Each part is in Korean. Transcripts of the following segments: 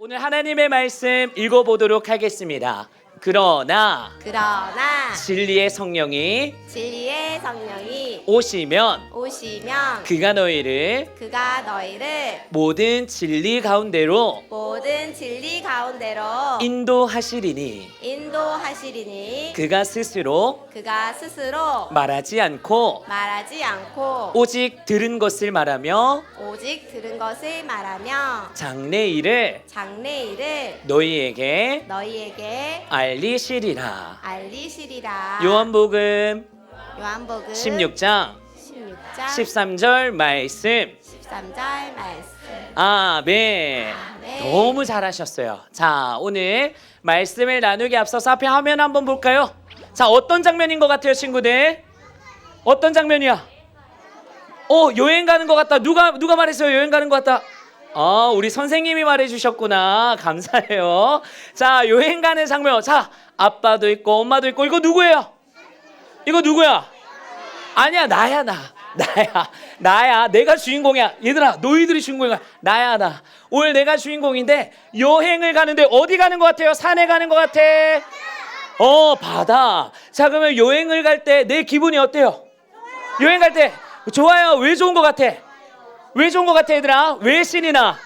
오늘 하나님의 말씀 읽어보도록 하겠습니다. 그러나 그러나 진리의 성령이 진리의 성령이 오시면 오시면 그가 너희를 그가 너희를 모든 진리 가운데로 모든 진리 가운데로 인도하시리니 인도하시리니 그가 스스로 그가 스스로 말하지 않고 말하지 않고 오직 들은 것을 말하며 오직 들은 것을 말하며 장래 일을 장래 일을 너희에게 너희에게 알 리시리라. 알리시리라. 요한복음 요한복음 16장 16장 13절 말씀. 13절 말씀. 아멘. 아멘. 너무 잘하셨어요. 자, 오늘 말씀을 나누기 앞서서 앞에 화면 한번 볼까요? 자, 어떤 장면인 것 같아요, 친구들? 어떤 장면이야? 어, 여행 가는 것 같다. 누가 누가 말했어요? 여행 가는 것 같다. 아, 우리 선생님이 말해주셨구나. 감사해요. 자, 여행 가는 장면. 자, 아빠도 있고 엄마도 있고 이거 누구예요? 이거 누구야? 아니야, 나야 나. 나야. 나야. 내가 주인공이야. 얘들아, 너희들이 주인공이야. 나야 나. 오늘 내가 주인공인데 여행을 가는데 어디 가는 것 같아요? 산에 가는 것 같아. 어, 바다. 자, 그러면 여행을 갈 때 내 기분이 어때요? 여행 갈 때 좋아요. 왜 좋은 것 같아? 왜 좋은 것 같아, 얘들아? 왜 신이 나?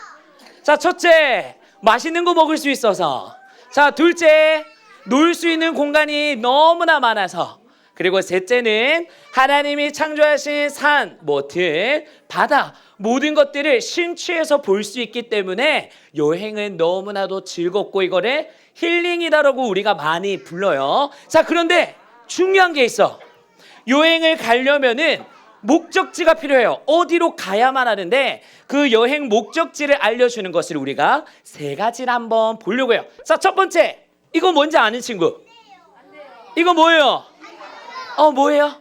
자, 첫째, 맛있는 거 먹을 수 있어서. 자, 둘째, 놀 수 있는 공간이 너무나 많아서. 그리고 셋째는 하나님이 창조하신 산, 뭐 들, 바다 모든 것들을 심취해서 볼 수 있기 때문에 여행은 너무나도 즐겁고 이거를 힐링이다라고 우리가 많이 불러요. 자, 그런데 중요한 게 있어. 여행을 가려면은 목적지가 필요해요. 어디로 가야만 하는데 그 여행 목적지를 알려주는 것을 우리가 세 가지를 한번 보려고 해요. 자, 첫 번째. 이거 뭔지 아는 친구? 이거 뭐예요? 어, 뭐예요?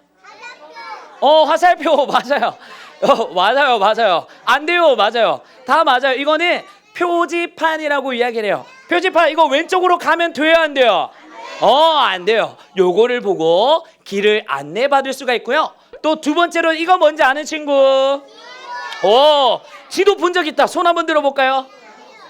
어, 화살표 맞아요. 어, 맞아요, 맞아요. 안 돼요, 맞아요. 다 맞아요. 이거는 표지판이라고 이야기를 해요. 표지판 이거 왼쪽으로 가면 돼요, 안 돼요? 어, 안 돼요. 요거를 보고 길을 안내 받을 수가 있고요. 또 두 번째로 이거 뭔지 아는 친구? 오, 지도 본 적 있다. 손 한번 들어볼까요?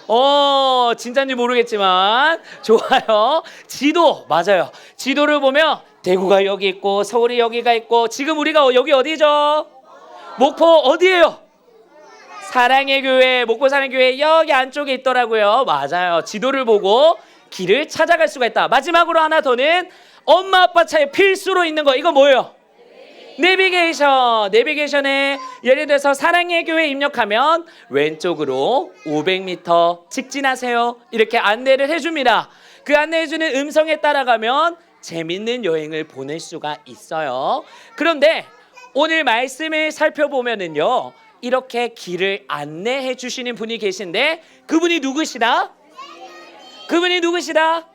어, 진짜인지 모르겠지만 좋아요. 지도 맞아요. 지도를 보면 대구가 여기 있고 서울이 여기가 있고 지금 우리가 여기 어디죠? 목포 어디예요? 사랑의 교회, 목포 사랑의 교회 여기 안쪽에 있더라고요. 맞아요. 지도를 보고 길을 찾아갈 수가 있다. 마지막으로 하나 더는 엄마 아빠 차에 필수로 있는 거 이거 뭐예요? 내비게이션. 내비게이션에 예를 들어서 사랑의 교회 입력하면 왼쪽으로 500m 직진하세요. 이렇게 안내를 해줍니다. 그 안내해주는 음성에 따라가면 재밌는 여행을 보낼 수가 있어요. 그런데 오늘 말씀을 살펴보면은요. 이렇게 길을 안내해 주시는 분이 계신데 그분이 누구시다? 그분이 누구시다?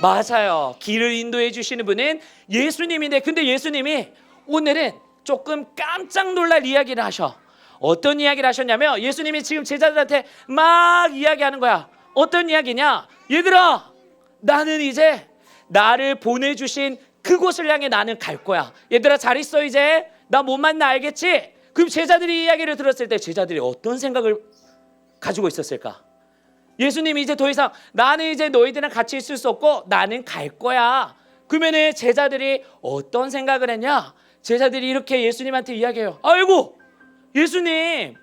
맞아요. 길을 인도해 주시는 분은 예수님인데 근데 예수님이 오늘은 조금 깜짝 놀랄 이야기를 하셔. 어떤 이야기를 하셨냐면 예수님이 지금 제자들한테 막 이야기하는 거야. 어떤 이야기냐? 얘들아, 나는 이제 나를 보내주신 그곳을 향해 나는 갈 거야. 얘들아 잘 있어 이제. 나 못 만나 알겠지? 그럼 제자들이 이야기를 들었을 때 제자들이 어떤 생각을 가지고 있었을까? 예수님이 이제 더 이상 나는 이제 너희들이랑 같이 있을 수 없고 나는 갈 거야. 그러면은 제자들이 어떤 생각을 했냐? 제자들이 이렇게 예수님한테 이야기해요. 아이고, 예수님,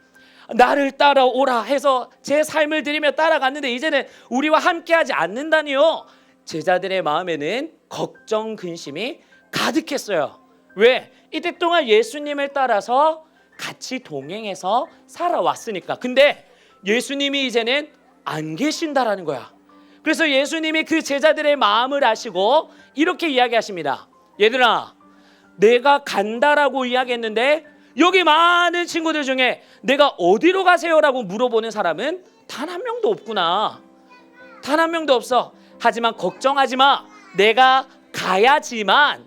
나를 따라오라 해서 제 삶을 들이며 따라갔는데 이제는 우리와 함께하지 않는다니요. 제자들의 마음에는 걱정, 근심이 가득했어요. 왜? 이때 동안 예수님을 따라서 같이 동행해서 살아왔으니까. 근데 예수님이 이제는 안 계신다라는 거야. 그래서 예수님이 그 제자들의 마음을 아시고 이렇게 이야기하십니다. 얘들아, 내가 간다라고 이야기했는데 여기 많은 친구들 중에 내가 어디로 가세요라고 물어보는 사람은 단 한 명도 없구나. 단 한 명도 없어. 하지만 걱정하지 마. 내가 가야지만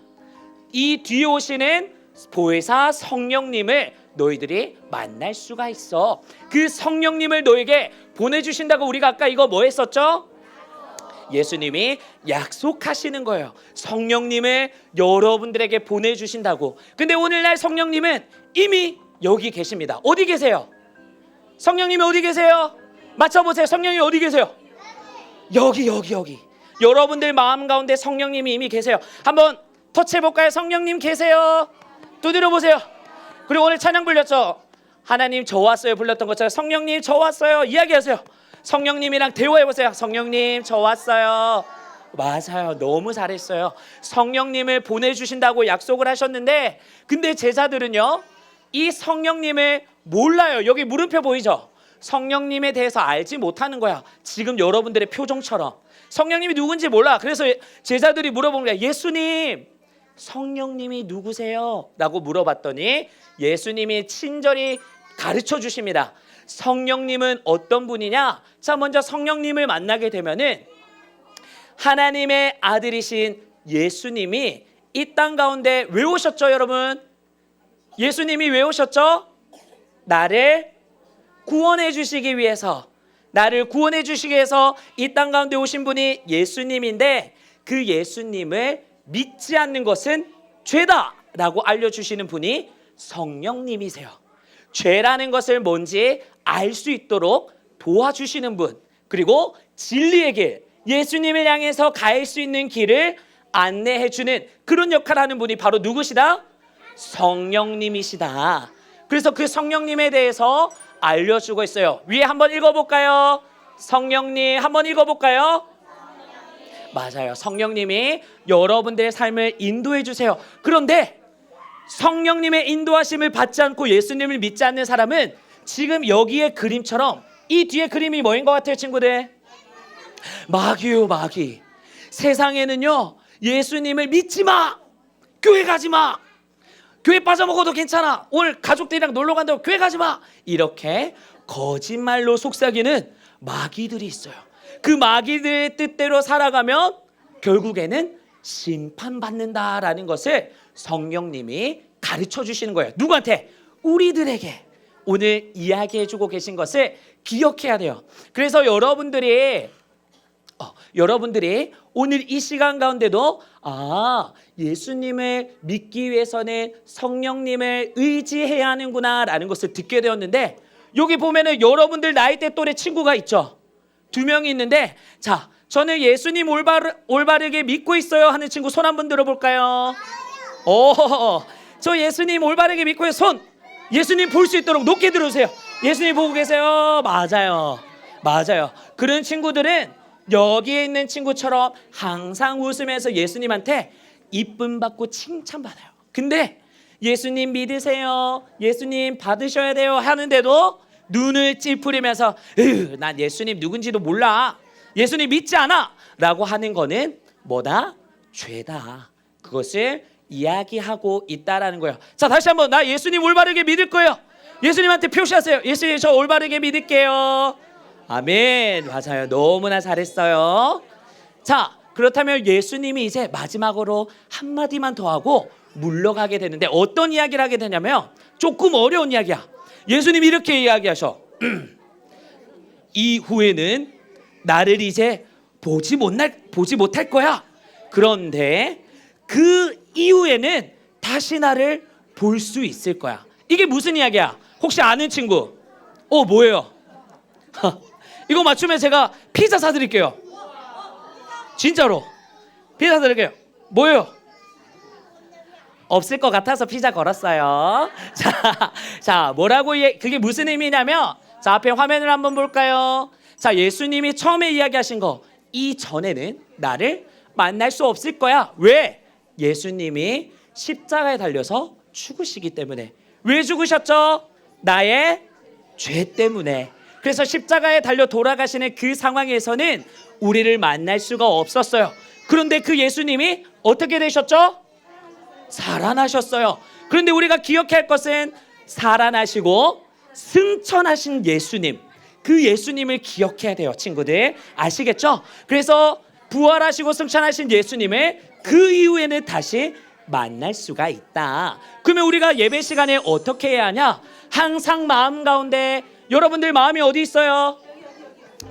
이 뒤에 오시는 보혜사 성령님을 너희들이 만날 수가 있어. 그 성령님을 너에게 보내주신다고 우리가 아까 이거 뭐 했었죠? 예수님이 약속하시는 거예요. 성령님을 여러분들에게 보내주신다고. 근데 오늘날 성령님은 이미 여기 계십니다. 어디 계세요? 성령님이 어디 계세요? 맞춰보세요. 성령이 어디 계세요? 여기 여기 여기. 여러분들 마음 가운데 성령님이 이미 계세요. 한번 터치해 볼까요? 성령님 계세요. 두드려 보세요. 그리고 오늘 찬양 불렸죠. 하나님 저 왔어요 불렀던 것처럼 성령님 저 왔어요 이야기하세요. 성령님이랑 대화해 보세요. 성령님 저 왔어요. 맞아요. 너무 잘했어요. 성령님을 보내주신다고 약속을 하셨는데, 근데 제자들은요, 이 성령님을 몰라요. 여기 물음표 보이죠? 성령님에 대해서 알지 못하는 거야. 지금 여러분들의 표정처럼. 성령님이 누군지 몰라. 그래서 제자들이 물어본 거야. 예수님, 성령님이 누구세요? 라고 물어봤더니 예수님이 친절히 가르쳐 주십니다. 성령님은 어떤 분이냐? 자, 먼저 성령님을 만나게 되면은 하나님의 아들이신 예수님이 이 땅 가운데 왜 오셨죠, 여러분? 예수님이 왜 오셨죠? 나를 구원해 주시기 위해서 나를 구원해 주시기 위해서 이 땅 가운데 오신 분이 예수님인데 그 예수님을 믿지 않는 것은 죄다라고 알려 주시는 분이 성령님이세요. 죄라는 것을 뭔지 알 수 있도록 도와주시는 분 그리고 진리의 길 예수님을 향해서 갈 수 있는 길을 안내해 주는 그런 역할을 하는 분이 바로 누구시다? 성령님이시다. 그래서 그 성령님에 대해서 알려주고 있어요. 위에 한번 읽어볼까요? 성령님 한번 읽어볼까요? 맞아요. 성령님이 여러분들의 삶을 인도해 주세요. 그런데 성령님의 인도하심을 받지 않고 예수님을 믿지 않는 사람은 지금 여기의 그림처럼 이 뒤에 그림이 뭐인 것 같아요, 친구들? 마귀요, 마귀. 세상에는요, 예수님을 믿지 마! 교회 가지 마! 교회 빠져먹어도 괜찮아! 오늘 가족들이랑 놀러 간다고 교회 가지 마! 이렇게 거짓말로 속삭이는 마귀들이 있어요. 그 마귀들의 뜻대로 살아가면 결국에는 심판받는다라는 것을 성령님이 가르쳐 주시는 거예요. 누구한테? 우리들에게 오늘 이야기해 주고 계신 것을 기억해야 돼요. 그래서 여러분들이 어, 여러분들이 오늘 이 시간 가운데도 아 예수님을 믿기 위해서는 성령님을 의지해야 하는구나라는 것을 듣게 되었는데 여기 보면은 여러분들 나이대 또래 친구가 있죠 두 명이 있는데 자 저는 예수님 올바르, 올바르게 믿고 있어요 하는 친구 손 한번 들어볼까요? 오 저 예수님 올바르게 믿고요 손 예수님 볼 수 있도록 높게 들으세요 예수님 보고 계세요 맞아요 맞아요 그런 친구들은 여기에 있는 친구처럼 항상 웃으면서 예수님한테 이쁨 받고 칭찬 받아요. 근데 예수님 믿으세요. 예수님 받으셔야 돼요. 하는데도 눈을 찌푸리면서 으, 난 예수님 누군지도 몰라. 예수님 믿지 않아. 라고 하는 거는 뭐다? 죄다. 그것을 이야기하고 있다라는 거예요. 자, 다시 한번 나 예수님 올바르게 믿을 거예요. 예수님한테 표시하세요. 예수님 저 올바르게 믿을게요. 아멘. 맞아요. 너무나 잘했어요. 자, 그렇다면 예수님이 이제 마지막으로 한마디만 더 하고 물러가게 되는데 어떤 이야기를 하게 되냐면 조금 어려운 이야기야. 예수님이 이렇게 이야기하셔. 이후에는 나를 이제 보지 못할 보지 못할 거야. 그런데 그 이후에는 다시 나를 볼 수 있을 거야. 이게 무슨 이야기야? 혹시 아는 친구? 어, 뭐예요? 이거 맞추면 제가 피자 사드릴게요. 진짜로 피자 사드릴게요. 뭐예요? 없을 것 같아서 피자 걸었어요. 자, 자 뭐라고 예, 그게 무슨 의미냐면 자 앞에 화면을 한번 볼까요? 자 예수님이 처음에 이야기하신 거 이 전에는 나를 만날 수 없을 거야. 왜? 예수님이 십자가에 달려서 죽으시기 때문에 왜 죽으셨죠? 나의 죄 때문에. 그래서 십자가에 달려 돌아가시는 그 상황에서는 우리를 만날 수가 없었어요. 그런데 그 예수님이 어떻게 되셨죠? 살아나셨어요. 그런데 우리가 기억해야 할 것은 살아나시고 승천하신 예수님. 그 예수님을 기억해야 돼요, 친구들. 아시겠죠? 그래서 부활하시고 승천하신 예수님을 그 이후에는 다시 만날 수가 있다. 그러면 우리가 예배 시간에 어떻게 해야 하냐? 항상 마음 가운데 여러분들 마음이 어디 있어요?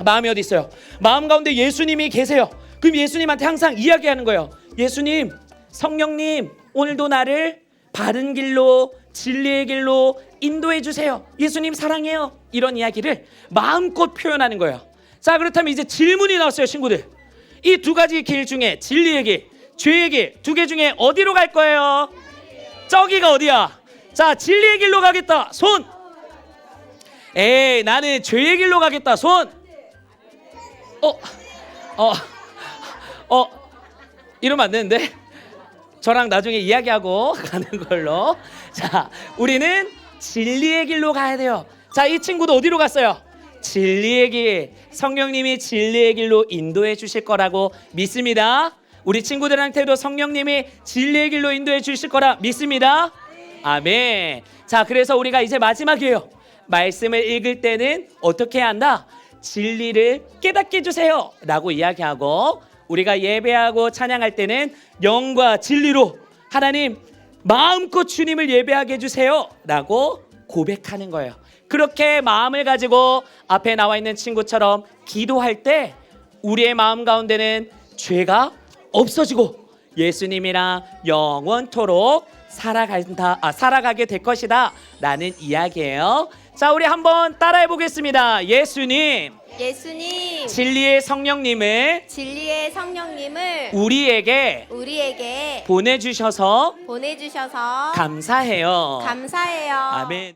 마음이 어디 있어요? 마음 가운데 예수님이 계세요. 그럼 예수님한테 항상 이야기하는 거예요. 예수님, 성령님, 오늘도 나를 바른 길로 진리의 길로 인도해 주세요. 예수님 사랑해요. 이런 이야기를 마음껏 표현하는 거예요. 자, 그렇다면 이제 질문이 나왔어요, 친구들. 이 두 가지 길 중에 진리의 길, 죄의 길, 두 개 중에 어디로 갈 거예요? 저기가 어디야? 자, 진리의 길로 가겠다. 손. 에이, 나는 죄의 길로 가겠다. 손. 어, 어, 어, 이러면 안 되는데. 저랑 나중에 이야기하고 가는 걸로. 자, 우리는 진리의 길로 가야 돼요. 자, 이 친구도 어디로 갔어요? 진리의 길. 성령님이 진리의 길로 인도해 주실 거라고 믿습니다. 우리 친구들한테도 성령님이 진리의 길로 인도해 주실 거라 믿습니다. 아멘. 자, 그래서 우리가 이제 마지막이에요. 말씀을 읽을 때는 어떻게 한다? 진리를 깨닫게 해주세요. 라고 이야기하고 우리가 예배하고 찬양할 때는 영과 진리로 하나님 마음껏 주님을 예배하게 해주세요. 라고 고백하는 거예요. 그렇게 마음을 가지고 앞에 나와 있는 친구처럼 기도할 때 우리의 마음 가운데는 죄가 없어지고 예수님이랑 영원토록 살아간다, 아, 살아가게 될 것이다. 라는 이야기예요. 자, 우리 한번 따라해 보겠습니다. 예수님, 예수님 진리의 성령님을 진리의 성령님을 우리에게 우리에게 보내주셔서 보내주셔서 감사해요. 감사해요. 아멘.